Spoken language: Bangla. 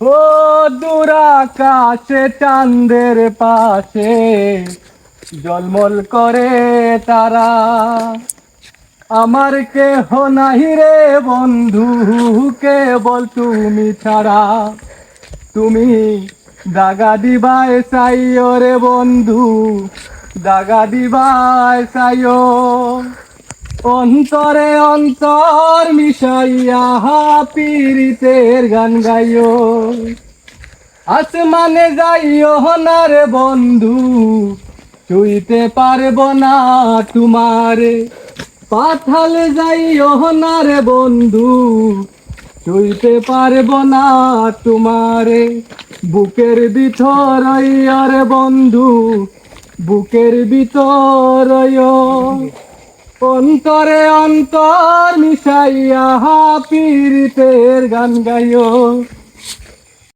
ও দুরাকাশে চাঁদের পাশে জলমল করে তারা। আমার কেহ নাহি রে বন্ধু, কেবল তুমি ছাড়া। তুমি দাগা দিবায় সাইও রে বন্ধু, দাগা দিবায় সাইও। অন্তরে অন্তর মিশাইয়া পীড়িতের গান গাইও। আসমানে যাইও না রে বন্ধু, চুইতে পারব না তোমারে। পাথালে যাইও না রে বন্ধু, চুইতে পারব না তোমারে। বুকের ভিতর বন্ধু, বুকের ভিতর অন্তরে অন্তর মিশাইয়া পীড়িতের গান গাইও।